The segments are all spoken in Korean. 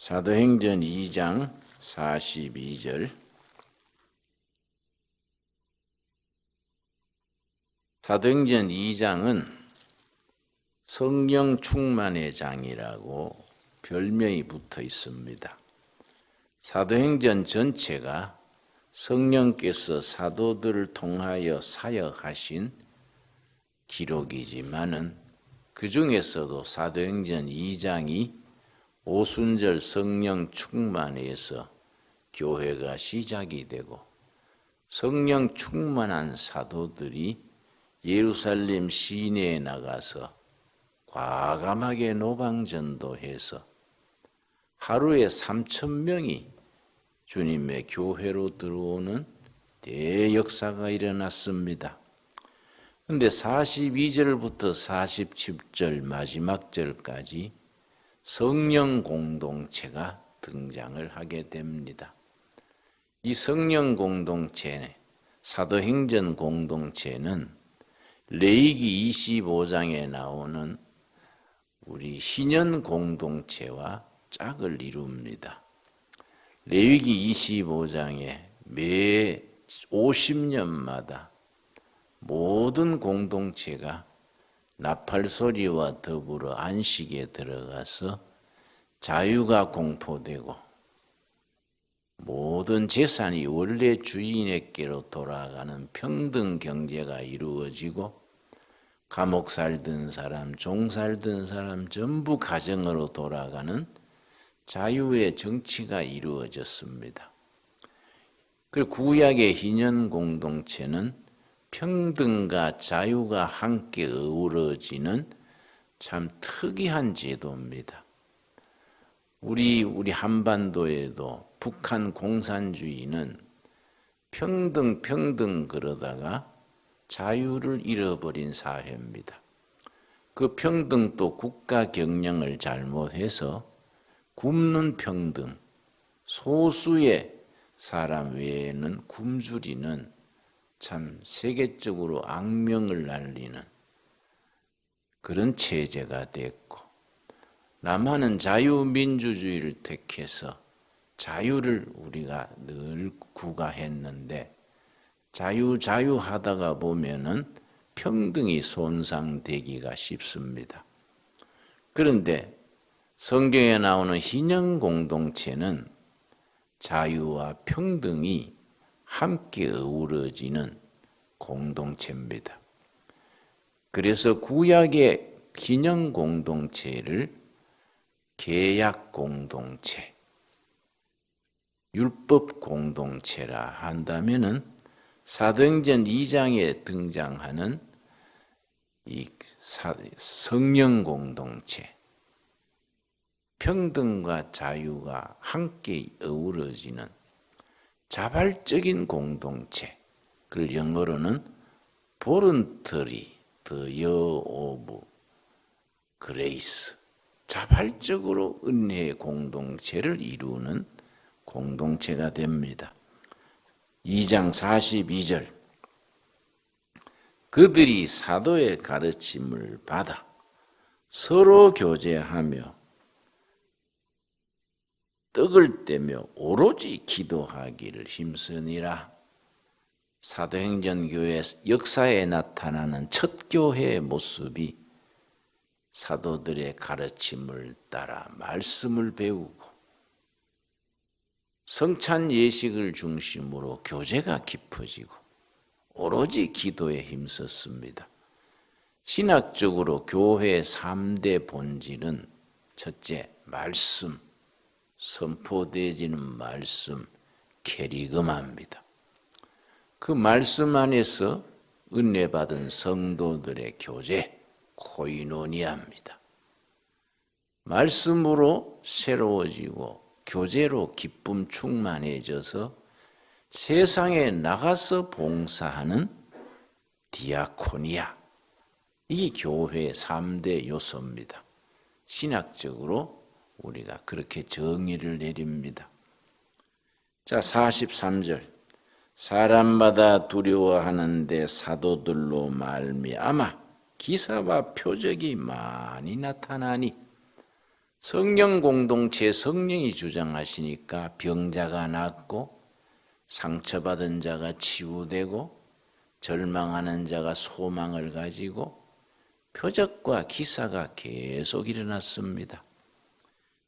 사도행전 2장 42절 사도행전 2장은 성령 충만의 장이라고 별명이 붙어 있습니다. 사도행전 전체가 성령께서 사도들을 통하여 사역하신 기록이지만은 그 중에서도 사도행전 2장이 오순절 성령 충만에서 교회가 시작이 되고 성령 충만한 사도들이 예루살렘 시내에 나가서 과감하게 노방전도해서 하루에 3천 명이 주님의 교회로 들어오는 대역사가 일어났습니다. 근데 42절부터 47절 마지막 절까지 성령 공동체가 등장을 하게 됩니다. 이 성령 공동체, 사도행전 공동체는 레이기 25장에 나오는 우리 희년 공동체와 짝을 이룹니다. 레위기 25장에 매 50년마다 모든 공동체가 나팔 소리와 더불어 안식에 들어가서 자유가 공포되고 모든 재산이 원래 주인에게로 돌아가는 평등 경제가 이루어지고 감옥 살던 사람, 종 살던 사람 전부 가정으로 돌아가는 자유의 정치가 이루어졌습니다. 그 구약의 희년 공동체는 평등과 자유가 함께 어우러지는 참 특이한 제도입니다. 우리 우리 한반도에도 북한 공산주의는 평등 평등 그러다가 자유를 잃어버린 사회입니다. 그 평등도 국가 경영을 잘못해서 굶는 평등, 소수의 사람 외에는 굶주리는 참 세계적으로 악명을 날리는 그런 체제가 됐고 남한은 자유민주주의를 택해서 자유를 우리가 늘 구가했는데 자유 자유 하다가 보면은 평등이 손상되기가 쉽습니다. 그런데 성경에 나오는 희년 공동체는 자유와 평등이 함께 어우러지는 공동체입니다. 그래서 구약의 기념 공동체를 계약 공동체, 율법 공동체라 한다면은 사도행전 2장에 등장하는 이 성령 공동체, 평등과 자유가 함께 어우러지는 자발적인 공동체, 그걸 영어로는 보른터리, 더여 오브 그레이스, 자발적으로 은혜의 공동체를 이루는 공동체가 됩니다. 2장 42절 그들이 사도의 가르침을 받아 서로 교제하며 떡을 떼며 오로지 기도하기를 힘쓰니라. 사도행전 교회 역사에 나타나는 첫 교회의 모습이 사도들의 가르침을 따라 말씀을 배우고 성찬 예식을 중심으로 교제가 깊어지고 오로지 기도에 힘썼습니다. 신학적으로 교회의 3대 본질은 첫째, 말씀, 선포되어지는 말씀, 캐리그마입니다. 그 말씀 안에서 은혜 받은 성도들의 교제, 코이노니아입니다. 말씀으로 새로워지고 교제로 기쁨 충만해져서 세상에 나가서 봉사하는 디아코니아. 이 교회의 3대 요소입니다. 신학적으로 우리가 그렇게 정의를 내립니다. 자, 43절. 사람마다 두려워하는데 사도들로 말미암아 기사와 표적이 많이 나타나니 성령 공동체 성령이 주장하시니까 병자가 낫고 상처받은 자가 치유되고 절망하는 자가 소망을 가지고 표적과 기사가 계속 일어났습니다.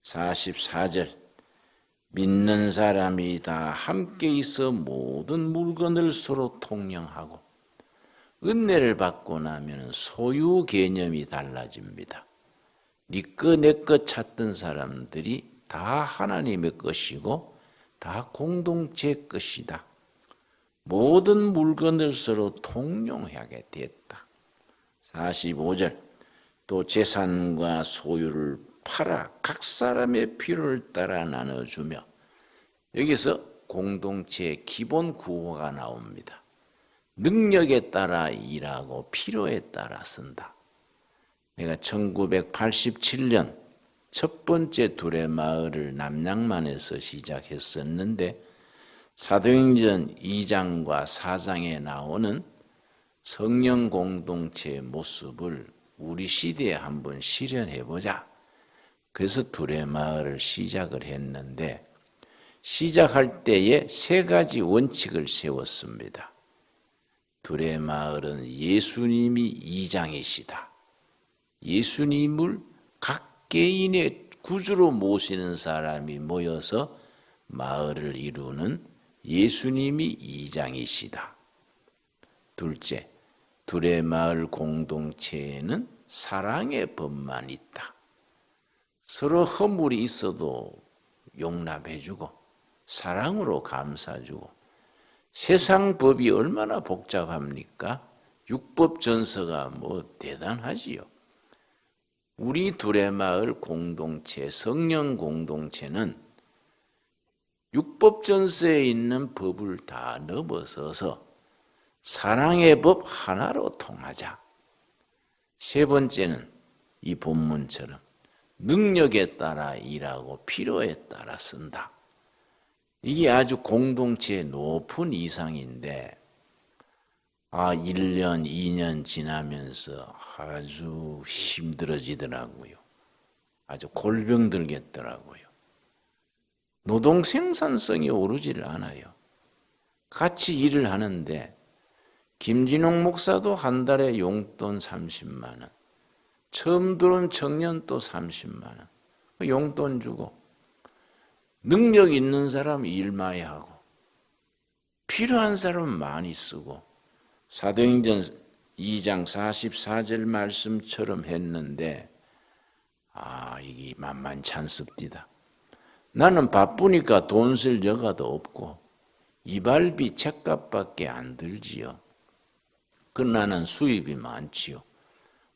44절 믿는 사람이 다 함께 있어 모든 물건을 서로 통용하고 은혜를 받고 나면 소유 개념이 달라집니다. 내꺼 찾던 사람들이 다 하나님의 것이고 다 공동체 것이다. 모든 물건을 서로 통용하게 됐다. 45절 또 재산과 소유를 팔아 각 사람의 필요를 따라 나눠주며 여기서 공동체의 기본 구호가 나옵니다. 능력에 따라 일하고 필요에 따라 쓴다. 내가 1987년 첫 번째 둘의 마을을 남양만에서 시작했었는데 사도행전 2장과 4장에 나오는 성령 공동체의 모습을 우리 시대에 한번 실현해 보자. 그래서 둘의 마을을 시작을 했는데 시작할 때에 세 가지 원칙을 세웠습니다. 둘의 마을은 예수님이 이장이시다. 예수님을 각 개인의 구주로 모시는 사람이 모여서 마을을 이루는 예수님이 이장이시다. 둘째, 둘의 마을 공동체에는 사랑의 법만 있다. 서로 허물이 있어도 용납해주고 사랑으로 감싸주고 세상 법이 얼마나 복잡합니까? 육법 전서가 뭐 대단하지요. 우리 둘의 마을 공동체, 성령 공동체는 육법 전서에 있는 법을 다 넘어서서 사랑의 법 하나로 통하자. 세 번째는 이 본문처럼 능력에 따라 일하고 필요에 따라 쓴다. 이게 아주 공동체의 높은 이상인데, 아, 1년, 2년 지나면서 아주 힘들어지더라고요. 아주 골병 들겠더라고요. 노동 생산성이 오르지를 않아요. 같이 일을 하는데, 김진홍 목사도 한 달에 용돈 30만 원. 처음 들어온 청년 또 30만 원. 용돈 주고 능력 있는 사람 일 많이 하고 필요한 사람 많이 쓰고 사도행전 2장 44절 말씀처럼 했는데 아 이게 만만치 않습니다. 나는 바쁘니까 돈 쓸 여가도 없고 이발비 책값밖에 안 들지요. 그 나는 수입이 많지요.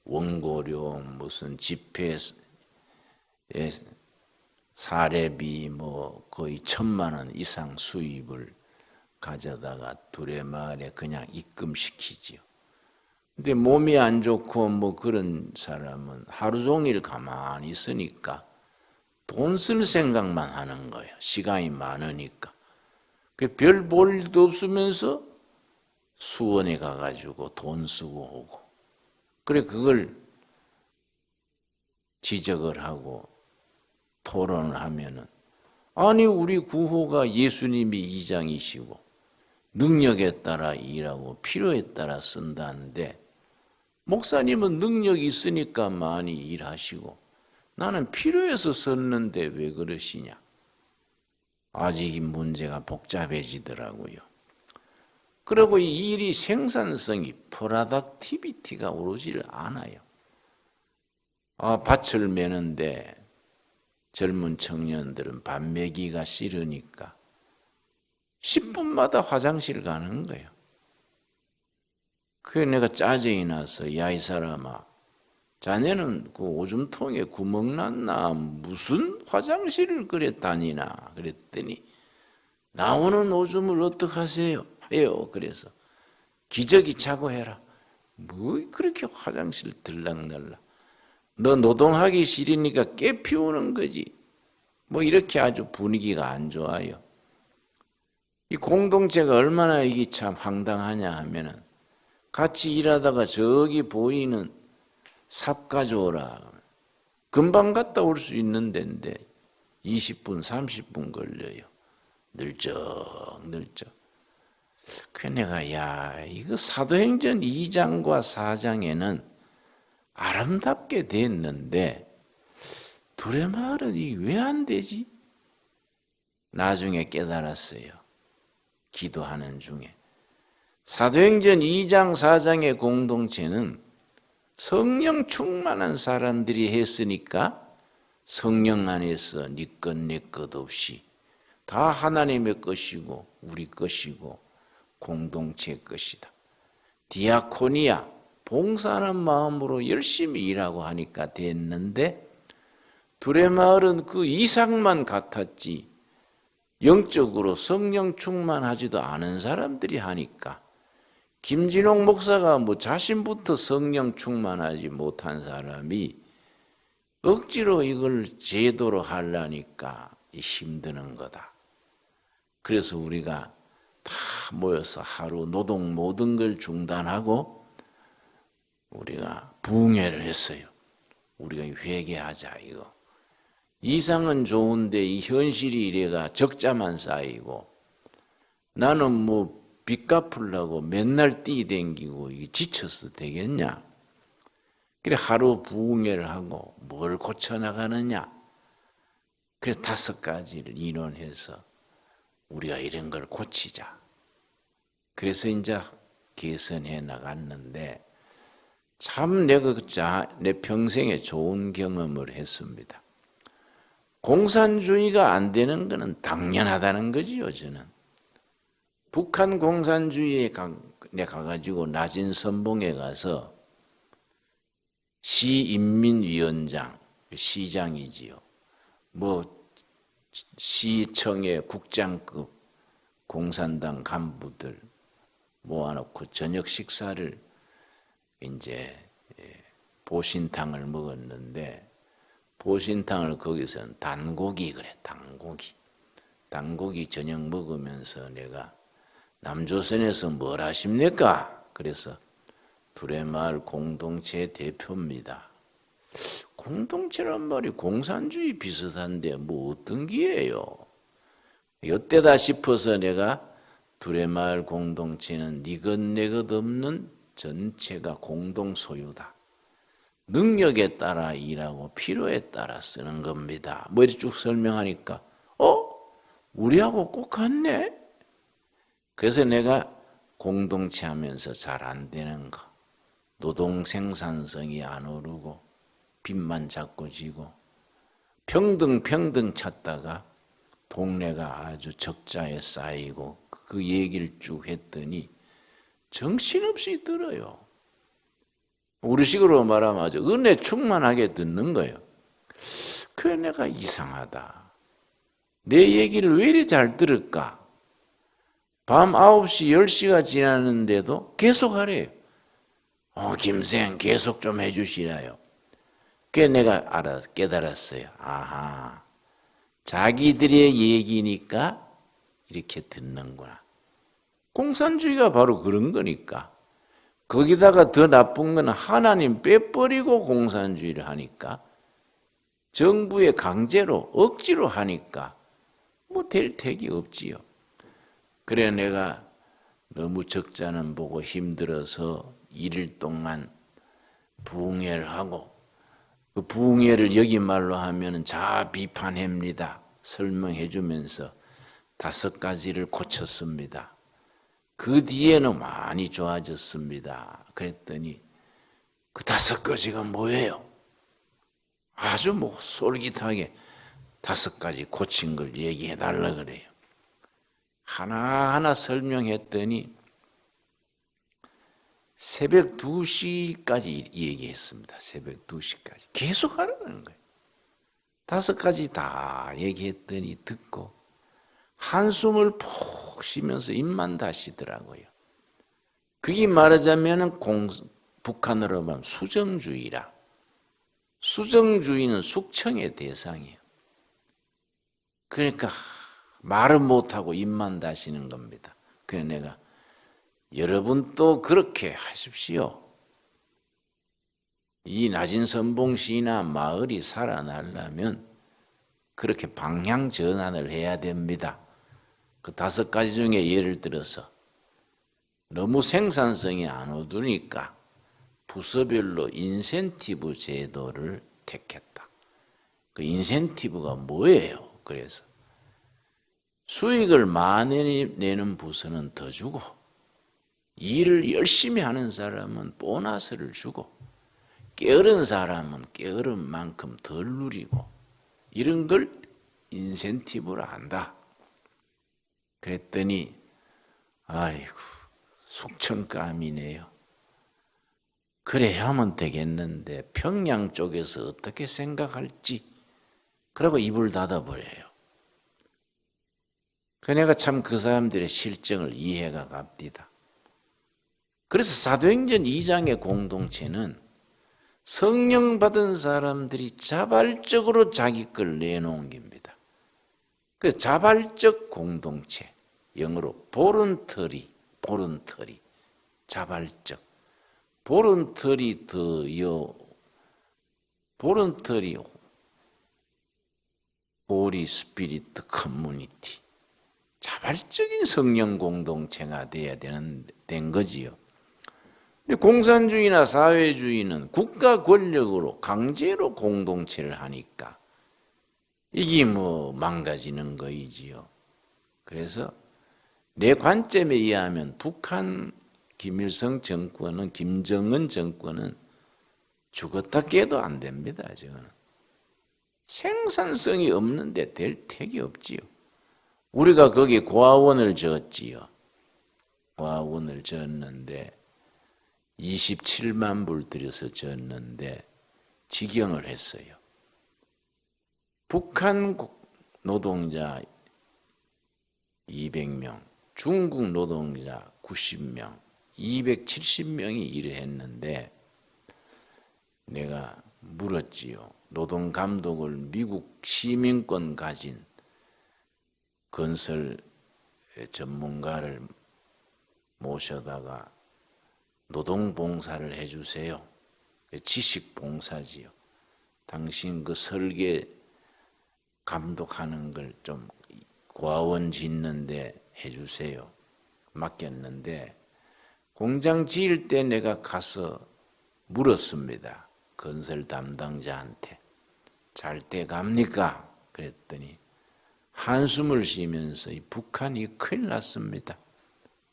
원고료 무슨 집회 사례비 뭐 거의 천만 원 이상 수입을 가져다가 둘의 마을에 그냥 입금시키지요. 근데 몸이 안 좋고 뭐 그런 사람은 하루 종일 가만히 있으니까 돈 쓸 생각만 하는 거예요. 시간이 많으니까. 그별볼 일도 없으면서 수원에 가가지고 돈 쓰고 오고. 그래, 그걸 지적을 하고 토론을 하면은, 아니, 우리 구호가 예수님이 이장이시고, 능력에 따라 일하고 필요에 따라 쓴다는데, 목사님은 능력이 있으니까 많이 일하시고, 나는 필요해서 썼는데 왜 그러시냐? 아직 이 문제가 복잡해지더라고요. 그리고 이 일이 생산성이 프라덕티비티가 오르질 않아요. 아, 밭을 매는데 젊은 청년들은 밥 매기가 싫으니까 10분마다 화장실 가는 거예요. 그래 내가 짜증이 나서 야 이 사람아 자네는 그 오줌통에 구멍 났나 무슨 화장실을 그래 다니나 그랬더니 나오는 오줌을 어떡하세요? 해요. 그래서 기저귀 차고 해라. 뭐 그렇게 화장실 들락날락. 너 노동하기 싫으니까 깨 피우는 거지. 뭐 이렇게 아주 분위기가 안 좋아요. 이 공동체가 얼마나 이게 참 황당하냐 하면은 같이 일하다가 저기 보이는 삽 가져오라. 금방 갔다 올 수 있는 데인데 20분, 30분 걸려요. 늘쩍 늘쩍. 그 내가 야 이거 사도행전 2장과 4장에는 아름답게 됐는데 둘의 말은 이왜안 되지? 나중에 깨달았어요. 기도하는 중에 사도행전 2장 4장의 공동체는 성령 충만한 사람들이 했으니까 성령 안에서 니것 내것 없이 다 하나님의 것이고 우리 것이고 공동체 것이다. 디아코니아 봉사하는 마음으로 열심히 일하고 하니까 됐는데 둘의 마을은 그 이상만 같았지 영적으로 성령 충만하지도 않은 사람들이 하니까 김진홍 목사가 뭐 자신부터 성령 충만하지 못한 사람이 억지로 이걸 제도로 하려니까 힘드는 거다. 그래서 우리가 다 모여서 하루 노동 모든 걸 중단하고 우리가 부흥회를 했어요. 우리가 회개하자 이거. 이상은 좋은데 이 현실이 이래가 적자만 쌓이고 나는 뭐 빚 갚으려고 맨날 뛰댕기고 이게 지쳐서 되겠냐? 그래 하루 부흥회를 하고 뭘 고쳐 나가느냐? 그래서 다섯 가지를 인원해서 우리가 이런 걸 고치자. 그래서 이제 개선해 나갔는데 참 내가 그 자- 내 평생에 좋은 경험을 했습니다. 공산주의가 안 되는 것은 당연하다는 거지요, 저는. 북한 공산주의에 가, 내 가가지고 낮은 선봉에 가서 시인민위원장, 시장이지요. 뭐 시청의 국장급 공산당 간부들 모아놓고 저녁 식사를 이제 예, 보신탕을 먹었는데 보신탕을 거기서는 단고기 그래 단고기 단고기 저녁 먹으면서 내가 남조선에서 뭘 하십니까? 그래서 두레마을 공동체 대표입니다. 공동체란 말이 공산주의 비슷한데 뭐 어떤 기예요? 이때다 싶어서 내가 두레마을 공동체는 니것 내것 없는 전체가 공동 소유다. 능력에 따라 일하고 필요에 따라 쓰는 겁니다. 뭐 이렇게 쭉 설명하니까 어? 우리하고 꼭 같네? 그래서 내가 공동체 하면서 잘 안 되는 거. 노동 생산성이 안 오르고 빚만 자꾸 지고 평등 평등 찾다가 동네가 아주 적자에 쌓이고 그 얘기를 쭉 했더니 정신없이 들어요. 우리식으로 말하면 아주 은혜 충만하게 듣는 거예요. 그래 내가 이상하다. 내 얘기를 왜 이리 잘 들을까? 밤 9시, 10시가 지났는데도 계속 하래요. 어, 김생 계속 좀 해주시라요. 그래 내가 알아 깨달았어요. 아하, 자기들의 얘기니까 이렇게 듣는구나. 공산주의가 바로 그런 거니까. 거기다가 더 나쁜 건 하나님 빼버리고 공산주의를 하니까 정부의 강제로 억지로 하니까 뭐 될 택이 없지요. 그래 내가 너무 적자는 보고 힘들어서 일일 동안 부흥회를 하고 그 부흥회를 여기 말로 하면은 자 비판합니다. 설명해 주면서 다섯 가지를 고쳤습니다. 그 뒤에는 많이 좋아졌습니다. 그랬더니 그 다섯 가지가 뭐예요? 아주 뭐 솔깃하게 다섯 가지 고친 걸 얘기해 달라 그래요. 하나하나 설명했더니 새벽 2시까지 얘기했습니다. 새벽 2시까지. 계속 하라는 거예요. 다섯 가지 다 얘기했더니 듣고 한숨을 푹 쉬면서 입만 다시더라고요. 그게 말하자면 공, 북한으로 말하면 수정주의라. 수정주의는 숙청의 대상이에요. 그러니까 말은 못하고 입만 다시는 겁니다. 그래서 내가 여러분도 그렇게 하십시오. 이 낮은 선봉시나 마을이 살아나려면 그렇게 방향 전환을 해야 됩니다. 그 다섯 가지 중에 예를 들어서 너무 생산성이 안 오르니까 부서별로 인센티브 제도를 택했다. 그 인센티브가 뭐예요? 그래서 수익을 많이 내는 부서는 더 주고 일을 열심히 하는 사람은 보너스를 주고 게으른 사람은 게으른 만큼 덜 누리고 이런 걸 인센티브로 한다. 그랬더니 아이고 숙청감이네요. 그래 하면 되겠는데 평양 쪽에서 어떻게 생각할지 그러고 입을 닫아버려요. 그 내가 참 그 사람들의 실정을 이해가 갑니다. 그래서 사도행전 2장의 공동체는 성령 받은 사람들이 자발적으로 자기 걸 내놓은 겁니다. 그 자발적 공동체, 영어로 보른터리, 보른터리, 자발적. 보른터리 더여, 보른터리 호리 스피리트 커뮤니티. 자발적인 성령 공동체가 돼야 되는 된 거지요. 근데 공산주의나 사회주의는 국가 권력으로 강제로 공동체를 하니까 이게 뭐 망가지는 거이지요. 그래서 내 관점에 의하면 북한 김일성 정권은 김정은 정권은 죽었다 깨도 안 됩니다. 저는 생산성이 없는데 될 택이 없지요. 우리가 거기 고아원을 지었지요. 고아원을 지었는데 27만 불 들여서 지었는데 직영을 했어요. 북한 노동자 200명, 중국 노동자 90명, 270명이 일을 했는데 내가 물었지요. 노동 감독을 미국 시민권 가진 건설 전문가를 모셔다가 노동 봉사를 해주세요. 지식 봉사지요. 당신 그 설계 감독하는 걸좀 고아원 짓는데 해주세요. 맡겼는데 공장 지을 때 내가 가서 물었습니다. 건설 담당자한테 잘 때 갑니까? 그랬더니 한숨을 쉬면서 북한이 큰일 났습니다.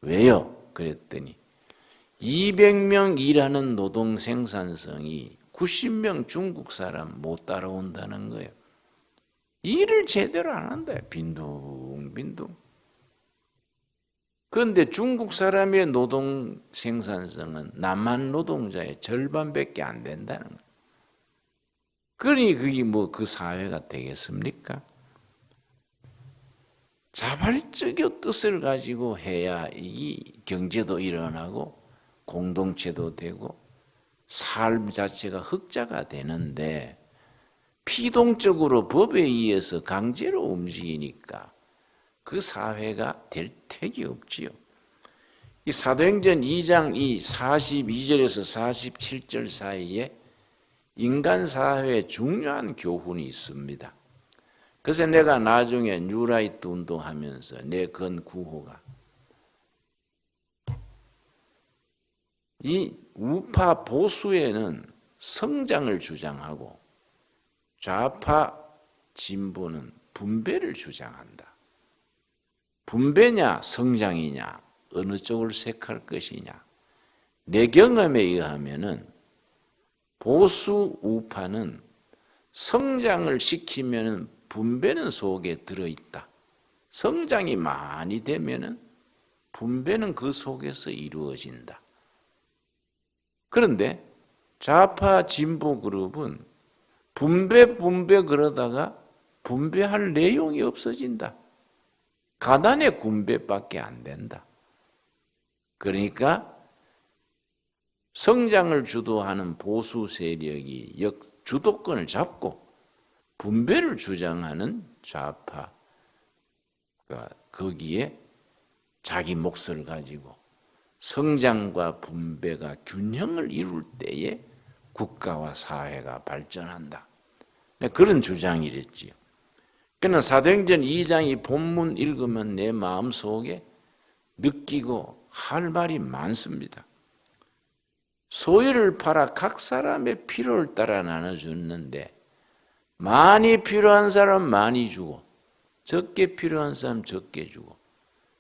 왜요? 그랬더니 200명 일하는 노동 생산성이 90명 중국 사람 못 따라온다는 거예요. 일을 제대로 안 한다. 빈둥빈둥. 그런데 중국 사람의 노동 생산성은 남한 노동자의 절반밖에 안 된다는 거예요. 그러니 그게 뭐 그 사회가 되겠습니까? 자발적인 뜻을 가지고 해야 이 경제도 일어나고 공동체도 되고 삶 자체가 흑자가 되는데 피동적으로 법에 의해서 강제로 움직이니까 그 사회가 될 택이 없지요. 이 사도행전 2장 이 42절에서 47절 사이에 인간 사회에 중요한 교훈이 있습니다. 그래서 내가 나중에 뉴라이트 운동하면서 내 건 구호가 이 우파 보수에는 성장을 주장하고 좌파 진보는 분배를 주장한다. 분배냐 성장이냐 어느 쪽을 색할 것이냐 내 경험에 의하면은 보수 우파는 성장을 시키면 분배는 속에 들어 있다. 성장이 많이 되면은 분배는 그 속에서 이루어진다. 그런데 좌파 진보 그룹은 분배 분배 그러다가 분배할 내용이 없어진다. 가난의 분배밖에 안 된다. 그러니까 성장을 주도하는 보수 세력이 역 주도권을 잡고 분배를 주장하는 좌파가 거기에 자기 몫을 가지고 성장과 분배가 균형을 이룰 때에 국가와 사회가 발전한다. 네, 그런 주장이랬지요. 그러나 사도행전 2장 이 본문 읽으면 내 마음 속에 느끼고 할 말이 많습니다. 소유를 팔아 각 사람의 필요를 따라 나눠주는데 많이 필요한 사람 많이 주고 적게 필요한 사람 적게 주고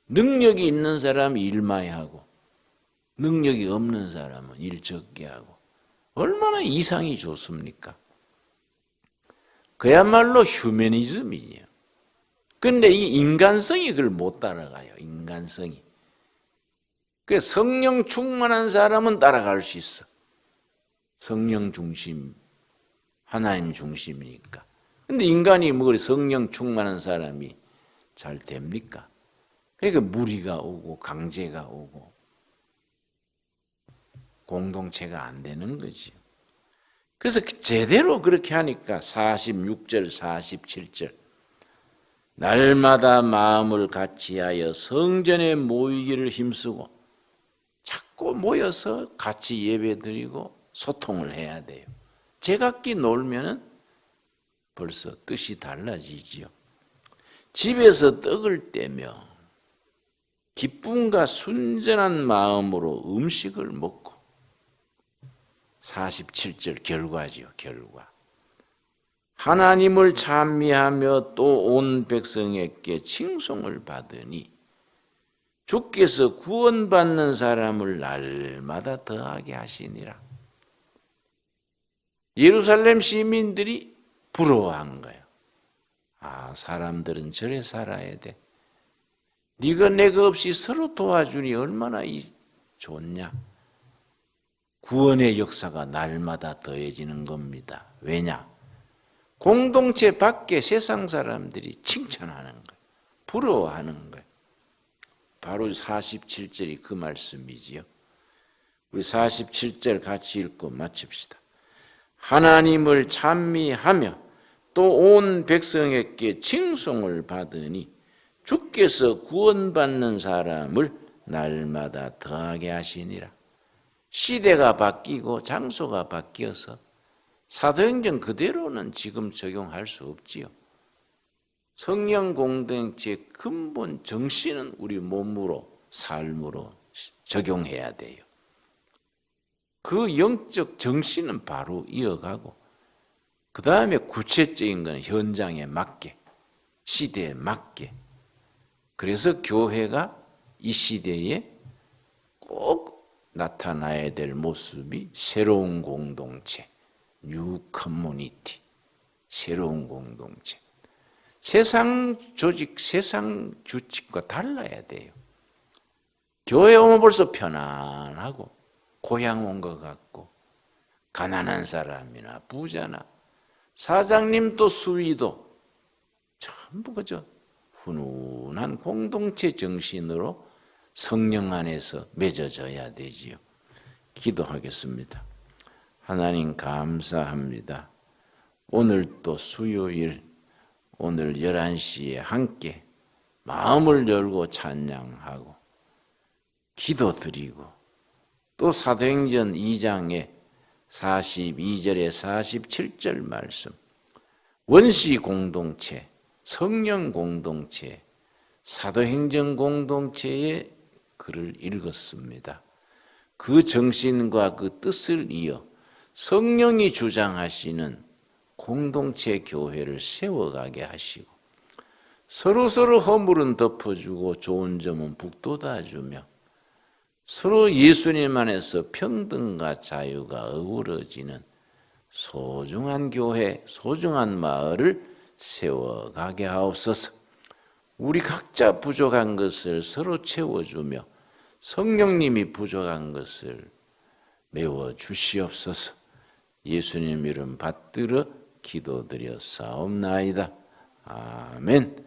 능력이 있는 사람 일 많이 하고 능력이 없는 사람은 일 적게 하고 얼마나 이상이 좋습니까? 그야말로 휴머니즘이에요. 근데 이 인간성이 그걸 못 따라가요. 인간성이. 그 성령 충만한 사람은 따라갈 수 있어. 성령 중심, 하나님 중심이니까. 근데 인간이 뭐 성령 충만한 사람이 잘 됩니까? 그러니까 무리가 오고 강제가 오고 공동체가 안 되는 거지. 그래서 제대로 그렇게 하니까 46절, 47절 날마다 마음을 같이하여 성전에 모이기를 힘쓰고 자꾸 모여서 같이 예배드리고 소통을 해야 돼요. 제각기 놀면은 벌써 뜻이 달라지지요. 집에서 떡을 떼며 기쁨과 순전한 마음으로 음식을 먹고 47절 결과지요, 결과. 하나님을 찬미하며 또 온 백성에게 칭송을 받으니 주께서 구원받는 사람을 날마다 더하게 하시니라. 예루살렘 시민들이 부러워한 거예요. 아, 사람들은 저래 살아야 돼. 네가 내가 없이 서로 도와주니 얼마나 이 좋냐. 구원의 역사가 날마다 더해지는 겁니다. 왜냐? 공동체 밖에 세상 사람들이 칭찬하는 거예요. 부러워하는 거예요. 바로 47절이 그 말씀이지요. 우리 47절 같이 읽고 마칩시다. 하나님을 찬미하며 또 온 백성에게 칭송을 받으니 주께서 구원받는 사람을 날마다 더하게 하시니라. 시대가 바뀌고 장소가 바뀌어서 사도행전 그대로는 지금 적용할 수 없지요. 성령 공동체 근본 정신은 우리 몸으로 삶으로 적용해야 돼요. 그 영적 정신은 바로 이어가고 그 다음에 구체적인 것은 현장에 맞게 시대에 맞게 그래서 교회가 이 시대에 꼭 나타나야 될 모습이 새로운 공동체, 뉴 커뮤니티, 새로운 공동체. 세상 조직, 세상 규칙과 달라야 돼요. 교회 오면 벌써 편안하고 고향 온 것 같고 가난한 사람이나 부자나 사장님도 수위도 전부 그저 훈훈한 공동체 정신으로 성령 안에서 맺어져야 되지요. 기도하겠습니다. 하나님 감사합니다. 오늘 또 수요일 오늘 11시에 함께 마음을 열고 찬양하고 기도드리고 또 사도행전 2장에 42절에 47절 말씀 원시 공동체, 성령 공동체, 사도행전 공동체의 글을 읽었습니다. 그 정신과 그 뜻을 이어 성령이 주장하시는 공동체 교회를 세워가게 하시고 서로 서로 허물은 덮어주고 좋은 점은 북돋아주며 서로 예수님 안에서 평등과 자유가 어우러지는 소중한 교회, 소중한 마을을 세워가게 하옵소서. 우리 각자 부족한 것을 서로 채워주며 성령님이 부족한 것을 메워 주시옵소서. 예수님 이름 받들어 기도드려 사옵나이다. 아멘.